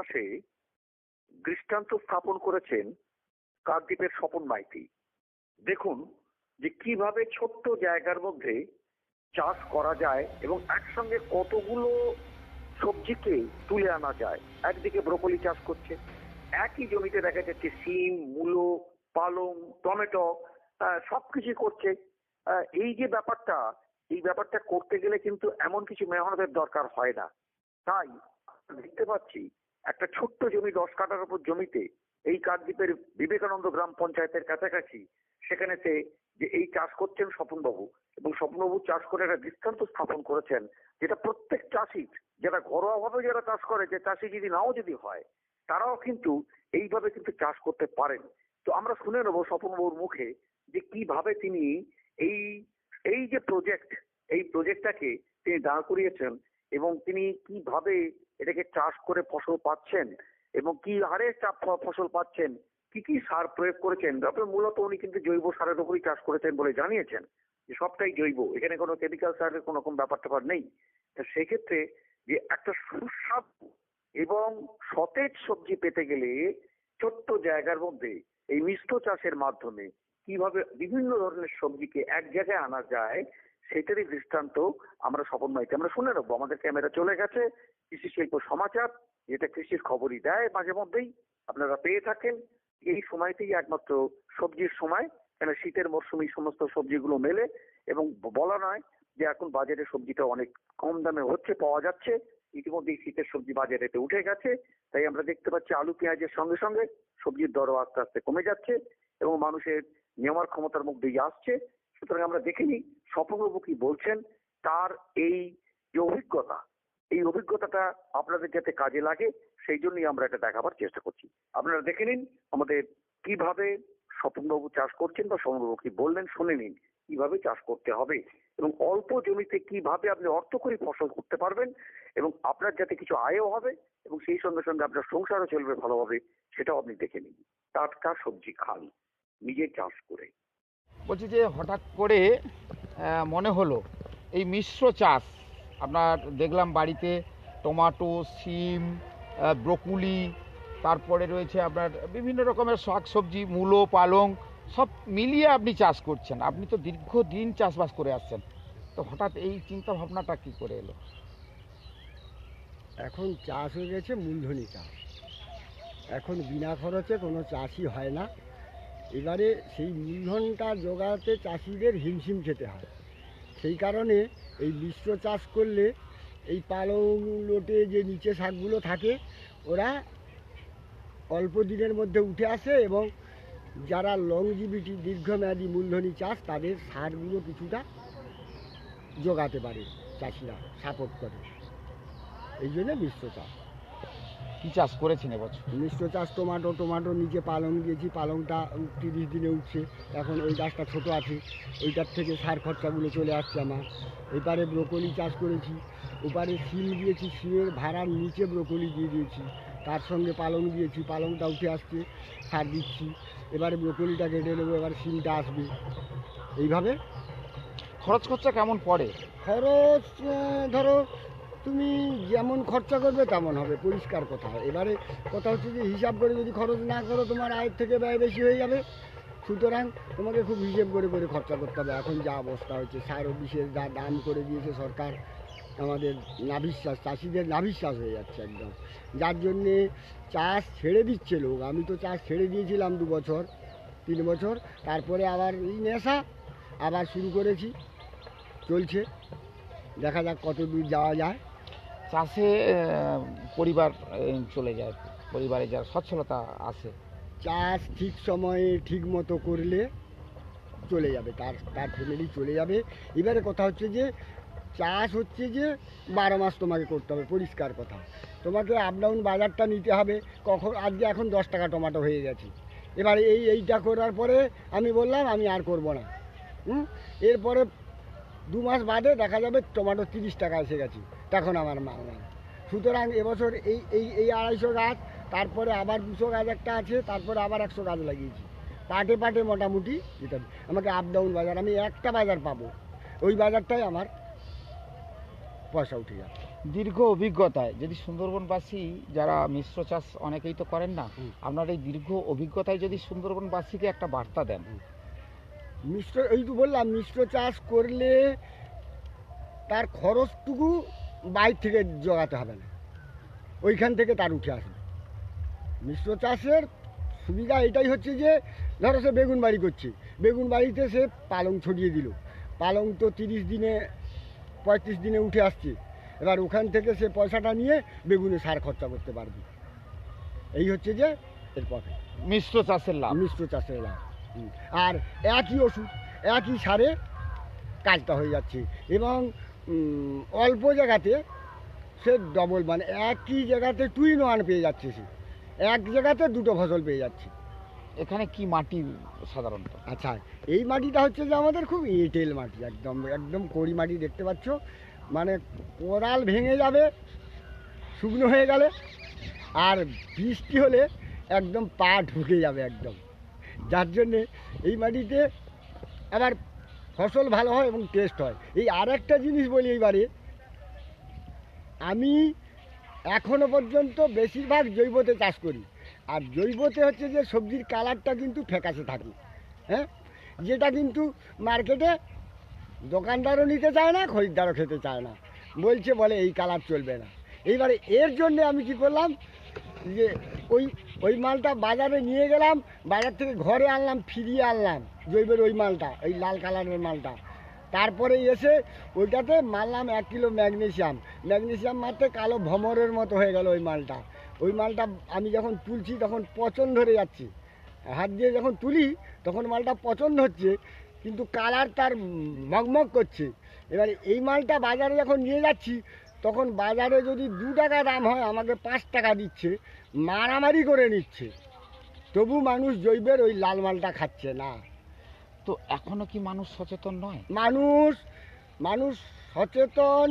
চাষে দৃষ্টান্ত স্থাপন করেছেন কাকদ্বীপের স্বপন মাইতি। দেখুন যে কীভাবে ছোট্ট জায়গার মধ্যে চাষ করা যায় এবং একসঙ্গে কতগুলো সবজিকে তুলে আনা যায়। একদিকে ব্রোকলি চাষ করছে, একই জমিতে দেখা যাচ্ছে সিম, মূলো, পালং, টমেটো সবকিছু করছে। এই যে ব্যাপারটা, এই ব্যাপারটা করতে গেলে কিন্তু এমন কিছু মেহনতের দরকার হয় না। তাই দেখতে পাচ্ছি একটা ছোট্ট জমি, দশ কাটার উপর জমিতে, এই কাকদ্বীপের বিবেকানন্দ গ্রাম পঞ্চায়েতের কাছাকাছি সেখানেতে যে এই চাষ করছেন স্বপনবাবু এবং স্বপনবাবু চাষ করে একটা দৃষ্টান্ত স্থাপন করেছেন, যেটা প্রত্যেক চাষি, যারা ঘরোয়াভাবে যারা চাষ করে, যে চাষি যদি নাও যদি হয়, তারাও কিন্তু এইভাবে কিন্তু চাষ করতে পারেন। তো আমরা শুনে নেব স্বপনবাবুর মুখে যে কীভাবে তিনি এই এই যে প্রজেক্ট এই প্রজেক্টটাকে তিনি দাঁড় করিয়েছেন এবং তিনি কীভাবে এটাকে চাষ করে ফসল পাচ্ছেন এবং কি হারে চা- ফ- ফসল পাচ্ছেন, কি কি সার প্রয়োগ করেছেন, তারপরে মূলত উনি কিন্তু জৈব সারের উপরই চাষ করেছেন বলে জানিয়েছেন যে সবটাই জৈব। এখানে কোনো কেমিক্যাল সারের কোনো রকম ব্যাপার ট্যাপার নেই। তো সেক্ষেত্রে যে একটা সুস্বাদু এবং সতেজ সবজি পেতে গেলে ছোট্ট জায়গার মধ্যে এই মিশ্র চাষের মাধ্যমে কীভাবে বিভিন্ন ধরনের সবজিকে এক জায়গায় আনা যায় সেটারই দৃষ্টান্ত আমরা স্বপন মাইতে আমরা শুনে নেব আমাদের ক্যামেরা চলে গেছে, কৃষি শিল্প সমাচার, যেটা কৃষির খবরই দেয় মাঝে মধ্যেই, আপনারা পেয়ে থাকেন। এই সময়তেই একমাত্র সবজির সময় কেন শীতের মরশুমে সমস্ত সবজিগুলো মেলে, এবং বলা নয় যে এখন বাজারে সবজিটা অনেক কম দামে হচ্ছে, পাওয়া যাচ্ছে। ইতিমধ্যেই শীতের সবজি বাজারে এতে উঠে গেছে, তাই আমরা দেখতে পাচ্ছি আলু, পেঁয়াজের সঙ্গে সঙ্গে সবজির দরও আস্তে আস্তে কমে যাচ্ছে, এবং মানুষের নেওয়ার ক্ষমতার মধ্যেই আসছে। সুতরাং আমরা দেখে নিই স্বপ্নবাবু কি বলছেন, তার এই যে অভিজ্ঞতা, এই অভিজ্ঞতাটা আপনাদের যাতে কাজে লাগে, সেই জন্যই আমরা এটা দেখাবার চেষ্টা করছি। আপনারা দেখে নিন আমাদের কীভাবে স্বপনবাবু চাষ করছেন বা স্বপনবাবু কি বললেন, শুনে নিন কীভাবে চাষ করতে হবে এবং অল্প জমিতে কীভাবে আপনি অর্থ করে ফসল করতে পারবেন এবং আপনার যাতে কিছু আয়ও হবে এবং সেই সঙ্গে সঙ্গে আপনার সংসারও চলবে ভালোভাবে, সেটাও আপনি দেখে নিন। টাটকা সবজি খান নিজে চাষ করে। বলছি যে হঠাৎ করে মনে হলো, এই মিশ্র চাষ, আপনার দেখলাম বাড়িতে টমাটো সিম ব্রকুলি, তারপরে রয়েছে আপনার বিভিন্ন রকমের শাক সবজি, মূলো, পালং, সব মিলিয়ে আপনি চাষ করছেন। আপনি তো দীর্ঘদিন চাষবাস করে আসছেন। তো হঠাৎ এই চিন্তা ভাবনাটা কি করে এলো? এখন চাষ হয়ে গেছে, মূলধনী চাষ। এখন বিনা খরচে কোনো চাষই হয় না। এবারে সেই মূলধনটা জোগাতে চাষিদের হিমশিম খেতে হয়। সেই কারণে এই মিশ্র চাষ করলে এই পালং লোটে যে নিচে শাকগুলো থাকে, ওরা অল্প দিনের মধ্যে উঠে আসে এবং যারা লংজিভিটি দীর্ঘমেয়াদী মূলধনী চাষ, তাদের সারগুলো কিছুটা জোগাতে পারে, চাষিরা সাপোর্ট করে। এই জন্য মিশ্র চাষ। কি চাষ করেছেন এবছর? মিশ্র চাষ টমাটো টমাটো নিচে পালং দিয়েছি পালংটা তিরিশ দিনে উঠছে। এখন ওই গাছটা ছোট আছে ওইটার থেকে সার খরচাগুলো চলে আসছে আমার। এপারে ব্রোকলি চাষ করেছি ওপারে সিম দিয়েছি সিমের ভাড়ার নিচে ব্রোকলি দিয়ে দিয়েছি। তার সঙ্গে পালং দিয়েছি পালংটা উঠে আসছে সার দিচ্ছি। এবারে ব্রোকলিটা কেটে নেব এবার সিমটা আসবে। এইভাবে? খরচ খরচা কেমন পড়ে? খরচ ধরো তুমি যেমন খরচা করবে তেমন হবে, পরিষ্কার কথা। এবারে কথা হচ্ছে যে হিসাব করে যদি খরচ না করো, তোমার আয়ের থেকে ব্যয় বেশি হয়ে যাবে। সুতরাং তোমাকে খুব হিসেব করে করে খরচা করতে হবে। এখন যা অবস্থা হচ্ছে সার বিষের যা দাম করে দিয়েছে সরকার, আমাদের নাভিশ্বাস, চাষিদের নাভিশ্বাস হয়ে যাচ্ছে একদম। যার জন্যে চাষ ছেড়ে দিচ্ছে লোক। আমি তো চাষ ছেড়ে দিয়েছিলাম দু বছর, তিন বছর। তারপরে আবার এই নেশা আবার শুরু করেছি, চলছে। দেখা যাক কত দূর যাওয়া যায়। চাষে পরিবার চলে যায়। পরিবারে যার সচ্ছলতা আসে চাষ ঠিক সময়ে ঠিক মতো করলে চলে যাবে, তার তার ফ্যামিলি চলে যাবে। এবারে কথা হচ্ছে যে, চাষ হচ্ছে যে, বারো মাস তোমাকে করতে হবে, পরিষ্কার কথা। তোমাকে আপ ডাউন বাজারটা নিতে হবে, কখন, আজকে এখন দশ টাকা টমাটো হয়ে গেছে। এবারে এই, এইটা করার পরে আমি বললাম, আমি আর করব না। হুম? এরপরে দু মাস বাদে দেখা যাবে টমাটো তিরিশ টাকা এসে গেছে। তখন আমার মাল নাই সুতরাং এবছর এই এই এই আড়াইশো গাছ তারপরে আবার দুশো গাছ একটা আছে তারপরে আবার একশো গাছ লাগিয়েছি। পাটে পাটে মোটামুটি যেটা আমাকে আপ ডাউন বাজার আমি একটা বাজার পাবো। ওই বাজারটাই আমার পয়সা উঠে যাবে। দীর্ঘ অভিজ্ঞতায় যদি সুন্দরবনবাসী যারা মিশ্র চাষ অনেকেই তো করেন না আপনার এই দীর্ঘ অভিজ্ঞতায় যদি সুন্দরবনবাসীকে একটা বার্তা দেন মিশ্র এই তো বললাম মিশ্র চাষ করলে তার খরচটুকু বাইর থেকে জোগাতে হবে না। ওইখান থেকে তার উঠে আসবে। মিশ্র চাষের সুবিধা এটাই হচ্ছে যে ধরো সে বেগুন বাড়ি করছে। বেগুন বাড়িতে সে পালং ছড়িয়ে দিল। পালং তো তিরিশ দিনে পঁয়ত্রিশ দিনে উঠে আসছে। এবার ওখান থেকে সে পয়সাটা নিয়ে বেগুনে সার খরচা করতে পারবে। এই হচ্ছে যে এর পথে। মিশ্র চাষের লাভ। মিশ্র চাষের লাভ। আর একই ওষুধ একই সারে কাজটা হয়ে যাচ্ছে। এবং অল্প জায়গাতে সে ডবল মানে একই জায়গাতে টুইন ওয়ান পেয়ে যাচ্ছে সে। এক জায়গাতে দুটো ফসল পেয়ে যাচ্ছে। এখানে কি মাটি সাধারণত? আচ্ছা এই মাটিটা হচ্ছে যে আমাদের খুব এঁটেল মাটি একদম একদম কড়ি মাটি দেখতে পাচ্ছ। মানে কোরাল ভেঙে যাবে শুকনো হয়ে গেলে আর বৃষ্টি হলে একদম পা ঢুকে যাবে একদম। যার জন্যে এই মাটিতে আবার ফসল ভালো হয় এবং টেস্ট হয়। এই আর একটা জিনিস বলি এইবারে, আমি এখনও পর্যন্ত বেশিরভাগ জৈবতে চাষ করি। আর জৈবতে হচ্ছে যে সবজির কালারটা কিন্তু ফ্যাকাশে থাকে। হ্যাঁ? যেটা কিন্তু মার্কেটে দোকানদারও নিতে চায় না, খরিদ্দারও খেতে চায় না। বলছে, বলে এই কালার চলবে না। এইবারে এর জন্য আমি কি করলাম, যে ওই ওই মালটা বাজারে নিয়ে গেলাম, বাজার থেকে ঘরে আনলাম, ফিরিয়ে আনলাম, জৈবের ওই মালটা, ওই লাল কালারের মালটা। তারপরে এসে ওইটাতে মারলাম এক কিলো ম্যাগনেসিয়াম ম্যাগনেসিয়াম মারতে কালো ভমরের মতো হয়ে গেল ওই মালটা। ওই মালটা আমি যখন তুলছি তখন পচন ধরে যাচ্ছে। হাত দিয়ে যখন তুলি, তখন মালটা পচন হচ্ছে কিন্তু কালার তার মগমগ করছে। এবারে এই মালটা বাজারে যখন নিয়ে যাচ্ছি তখন বাজারে যদি দু টাকা দাম হয় আমাকে পাঁচ টাকা দিচ্ছে মারামারি করে নিচ্ছে। তবু মানুষ জৈবের ওই লাল মালটা খাচ্ছে না। তো এখনও কি মানুষ সচেতন নয়? মানুষ মানুষ সচেতন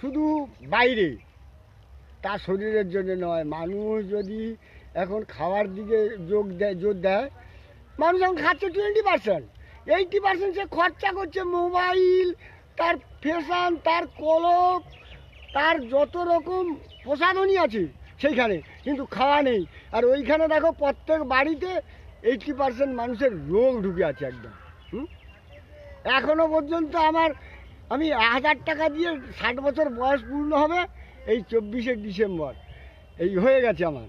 শুধু বাইরে তার শরীরের জন্য নয়। মানুষ যদি এখন খাওয়ার দিকে যোগ দেয় জোর দেয় মানুষ এখন খাচ্ছে টোয়েন্টি পার্সেন্ট এইটি পার্সেন্ট সে খরচা করছে মোবাইল তার ফ্যাশন, তার কলপ, তার যত রকম প্রসাধনী আছে সেইখানে, কিন্তু খাওয়া নেই আর ওইখানে দেখো প্রত্যেক বাড়িতে এইটটি পার্সেন্ট মানুষের রোগ ঢুকে আছে একদম, হুম? এখনও পর্যন্ত আমার, আমি হাজার টাকা দিয়ে ষাট বছর বয়স পূর্ণ হবে এই চব্বিশে ডিসেম্বর এই হয়ে গেছে আমার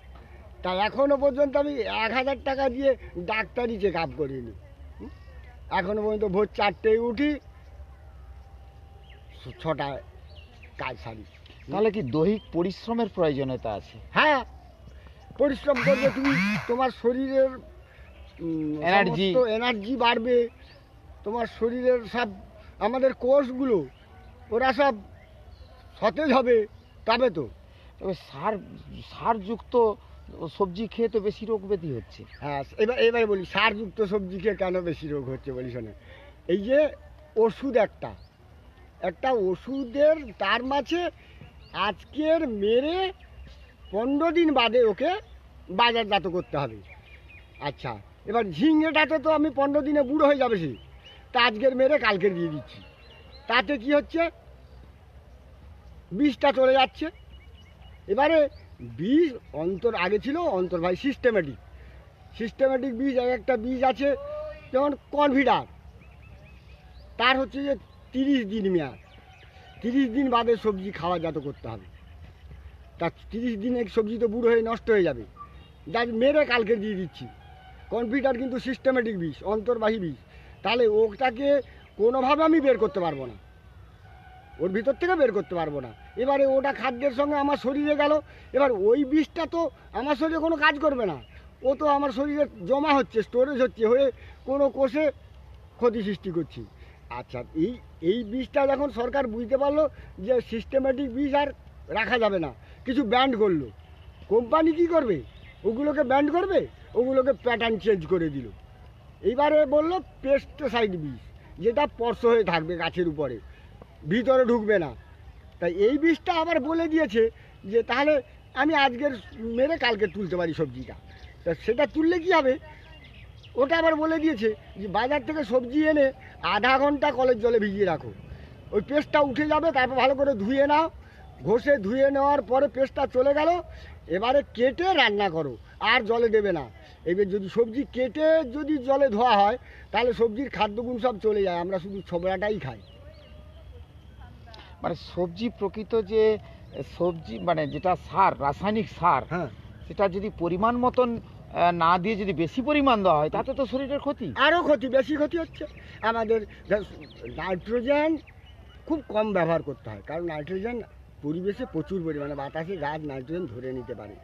তা এখনও পর্যন্ত আমি এক হাজার টাকা দিয়ে ডাক্তারি চেক আপ করিনি, হুম? এখনও পর্যন্ত ভোর চারটেয় উঠি ছ- ছটায় কাজ সারি। তাহলে কি দৈহিক পরিশ্রমের প্রয়োজনীয়তা আছে? হ্যাঁ পরিশ্রম করবে তুমি তোমার শরীরের Energy। এনার্জি বাড়বে তোমার শরীরের সব আমাদের কোষগুলো ওরা সব সতেজ হবে তবে তো। তবে সার সারযুক্ত সবজি খেয়ে তো বেশি রোগ ব্যাধি হচ্ছে। হ্যাঁ এবার এবারে বলি সারযুক্ত সবজি খেয়ে কেন বেশি রোগ হচ্ছে বলি শোনে। এই যে ওষুধ একটা একটা ওষুধের তার মাঝে আজকের মেরে পনেরো দিন বাদে ওকে বাজারজাত করতে হবে। আচ্ছা এবার ঝিঙেটাতে তো আমি পনেরো দিনে বুড়ো হয়ে যাবে সে। তা আজকের মেরে কালকে দিয়ে দিচ্ছি। তাতে কি হচ্ছে? বিষটা চলে যাচ্ছে। এবারে বীজ অন্তর, আগে ছিল অন্তর ভাই সিস্টেমেটিক সিস্টেমেটিক বীজ, এক একটা বীজ আছে, যেমন কনভিডার তার হচ্ছে যে তিরিশ দিন মেয়াদ। তিরিশ দিন বাদে সবজি খাওয়া জাত করতে হবে। তা তিরিশ দিনে সবজি তো বুড়ো হয়ে নষ্ট হয়ে যাবে। যার মেরে কালকে দিয়ে দিচ্ছি। কম্পিউটার কিন্তু সিস্টেমেটিক বিষ, অন্তর্বাহী বিষ। তাহলে ওটাকে কোনোভাবে আমি বের করতে পারব না। ওর ভিতর থেকে বের করতে পারব না। এবারে ওটা খাদ্যের সঙ্গে আমার শরীরে গেল। এবার ওই বিষটা তো আমার শরীরে কোনো কাজ করবে না। ও তো আমার শরীরে জমা হচ্ছে স্টোরেজ হচ্ছে হয়ে কোনো কোষে ক্ষতি সৃষ্টি করছে। আচ্ছা এই এই বীজটা যখন সরকার বুঝতে পারল যে সিস্টেমেটিক বীজ আর রাখা যাবে না, কিছু ব্যান্ড করল কোম্পানি কি করবে? ওগুলোকে ব্যান্ড করবে, ওগুলোকে প্যাটার্ন চেঞ্জ করে দিল। এইবারে বলল পেস্টিসাইড বীজ যেটা স্পর্শ হয়ে থাকবে গাছের উপরে, ভিতরে ঢুকবে না। তাই এই বীজটা আবার বলে দিয়েছে যে তাহলে আমি আজকের মেরে কালকে তুলতে পারি সবজিটা। তা সেটা তুললে কি হবে? ওটা আবার বলে দিয়েছে যে বাজার থেকে সবজি এনে আধা ঘণ্টা কলের জলে ভিজিয়ে রাখো। ওই পেস্টটা উঠে যাবে তারপর ভালো করে ধুয়ে নাও। ঘষে ধুয়ে নেওয়ার পরে পেস্টটা চলে গেল। এবারে কেটে রান্না করো আর জলে দেবে না। এবার যদি সবজি কেটে যদি জলে ধোয়া হয় তাহলে সবজির খাদ্যগুণ সব চলে যায়। আমরা শুধু ছোবড়াটাই খাই। মানে সবজি প্রকৃত যে সবজি মানে যেটা সার রাসায়নিক সার হ্যাঁ। সেটা যদি পরিমাণ মতন না দিয়ে যদি বেশি পরিমাণ দেওয়া হয়, তাতে তো শরীরের ক্ষতি। আরও ক্ষতি, বেশি ক্ষতি হচ্ছে। আমাদের নাইট্রোজেন খুব কম ব্যবহার করতে হয়, কারণ নাইট্রোজেন পরিবেশে প্রচুর পরিমাণে, বাতাসে গাছ নাইট্রোজেন ধরে নিতে পারে।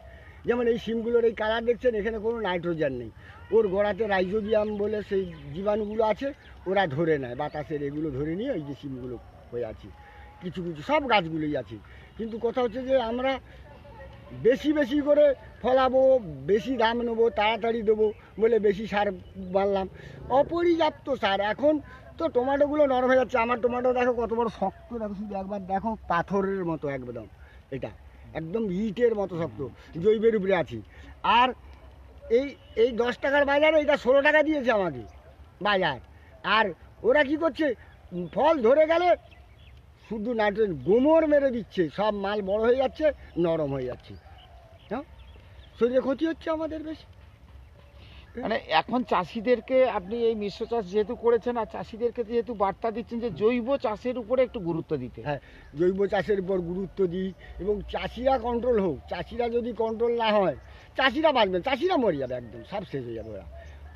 যেমন এই সিমগুলোর এই কালার দেখছেন, এখানে কোনো নাইট্রোজেন নেই। ওর গোড়াতে রাইজোবিয়াম বলে সেই জীবাণুগুলো আছে, ওরা ধরে নেয়, বাতাসের এগুলো ধরে নিয়ে ওই যে সিমগুলো হয়ে আছে। কিছু কিছু সব গাছগুলোই আছে। কিন্তু কথা হচ্ছে যে আমরা বেশি বেশি করে ফলাবো, বেশি দাম নেব, তাড়াতাড়ি দেবো বলে বেশি সার মারলাম অপর্যাপ্ত সার। এখন তো টমেটোগুলো নরম হয়ে যাচ্ছে। আমার টমেটো দেখো কত বড় শক্ত। দেখো শুধু একবার দেখো, পাথরের মতো একদম। এটা একদম ইটের মতো শক্ত। জৈবের উপরে আছি। আর এই এই দশ টাকার বাজারে এটা ষোলো টাকা দিয়েছে আমাকে। বাজার। আর ওরা কি করছে? ফল ধরে গেলে শুধু নাইট্রোজেন গোমর মেরে দিচ্ছে সব মাল বড় হয়ে যাচ্ছে নরম হয়ে যাচ্ছে। হ্যাঁ? শরীরে ক্ষতি হচ্ছে আমাদের বেশি। মানে এখন চাষিদেরকে আপনি এই মিশ্র চাষ যেহেতু করেছেন আর চাষিদেরকে যেহেতু বার্তা দিচ্ছেন যে জৈব চাষের উপরে একটু গুরুত্ব দিতে। হ্যাঁ জৈব চাষের উপর গুরুত্ব দিই এবং চাষিরা কন্ট্রোল হোক চাষিরা যদি কন্ট্রোল না হয় চাষিরা বাঁচবে চাষিরা মরে যাবে একদম সব শেষ হয়ে যাবে ওরা।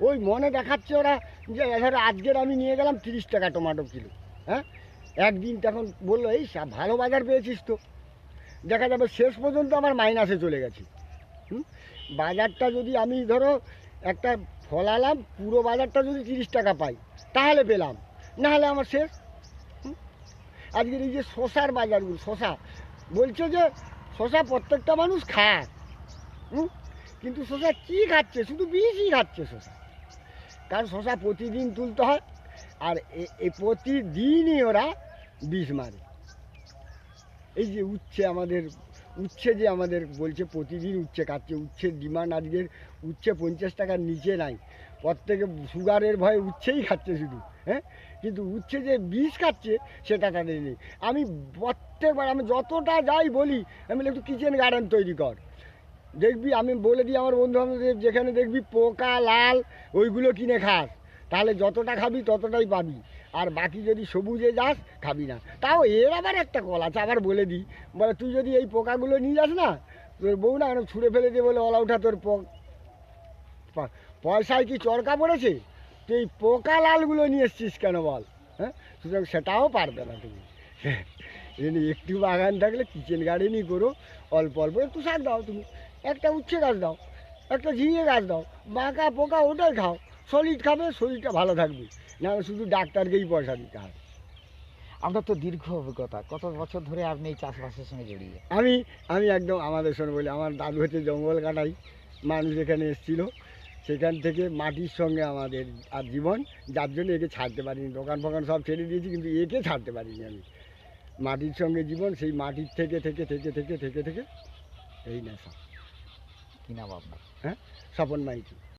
ওই মনে দেখাচ্ছে ওরা যে ধরো আজকের আমি নিয়ে গেলাম তিরিশ টাকা টমাটো কিলো হ্যাঁ? একদিন তখন বলল, এই ভালো বাজার পেয়েছিস তো। দেখা যাবে শেষ পর্যন্ত আমার মাইনাসে চলে গেছে। বাজারটা যদি আমি ধরো একটা ফলালাম, পুরো বাজারটা যদি তিরিশ টাকা পাই, তাহলে পেলাম। না হলে আমার শেষ। আজকের এই যে শশার বাজারগুলো, শশা, বলছে যে শশা প্রত্যেকটা মানুষ খায়? কিন্তু শশা কি খাচ্ছে? শুধু বিষই খাচ্ছে শশা। কারণ শশা প্রতিদিন তুলতে হয়, আর এই প্রতিদিনই ওরা বিষ মারে। এই যে উচ্ছে আমাদের, উচ্ছে যে আমাদের বলছে প্রতিদিন উচ্ছে খাচ্ছে, উচ্ছের ডিমান্ড আজকের, উচ্ছে পঞ্চাশ টাকার নিচে নাই। প্রত্যেকে সুগারের ভয়ে উচ্ছেই খাচ্ছে শুধু হ্যাঁ? কিন্তু উচ্ছে যে বিষ খাচ্ছে সেটা তাদের নেই। আমি প্রত্যেকবার, আমি যতটা যাই বলি, আমি একটু কিচেন গার্ডেন তৈরি কর। দেখবি, আমি বলে দিই আমার বন্ধু বান্ধবদের যেখানে দেখবি পোকা, লাল, ওইগুলো কিনে খাস। তাহলে যতটা খাবি ততটাই পাবি। আর বাকি যদি সবুজে যাস, খাবি না। তাও এর আবার একটা কল আছে, আবার বলে দিই। বলে, তুই যদি এই পোকাগুলো নিয়ে যাস না, তোর বউ না ছুঁড়ে ফেলে দিয়ে বলে ওলা উঠা তোর পয়সায় কি চরকা পড়েছে? তুই পোকা লালগুলো নিয়ে এসছিস কেন বল? হ্যাঁ? সুতরাং সেটাও পারবে না তুমি। একটু বাগান থাকলে কিচেন গার্ডেনই করো। অল্প অল্প একটু শাক দাও তুমি। একটা উচ্ছে গাছ দাও, একটা ঝিঙে গাছ দাও, বাঁকা পোকা ওটাই খাও। সলিড খাবে শরীরটা ভালো থাকবে। না শুধু ডাক্তারকেই পয়সা দিতে হয়। আপনার তো দীর্ঘ অভিজ্ঞতা। কত বছর ধরে আপনি এই চাষবাসের সঙ্গে জড়িয়ে? আমি আমি একদম আমাদের সঙ্গে বলি আমার দাদু হচ্ছে জঙ্গল কাটাই। মানুষ এখানে এসেছিল। সেখান থেকে মাটির সঙ্গে আমাদের আর জীবন। যার জন্য একে ছাড়তে পারিনি। দোকান ফোকান সব ছেড়ে দিয়েছি কিন্তু একে ছাড়তে পারিনি আমি। মাটির সঙ্গে জীবন সেই মাটির থেকে থেকে থেকে থেকে থেকে থেকে এই নেশা। কি নাম আপনার? স্বপন মাইতি।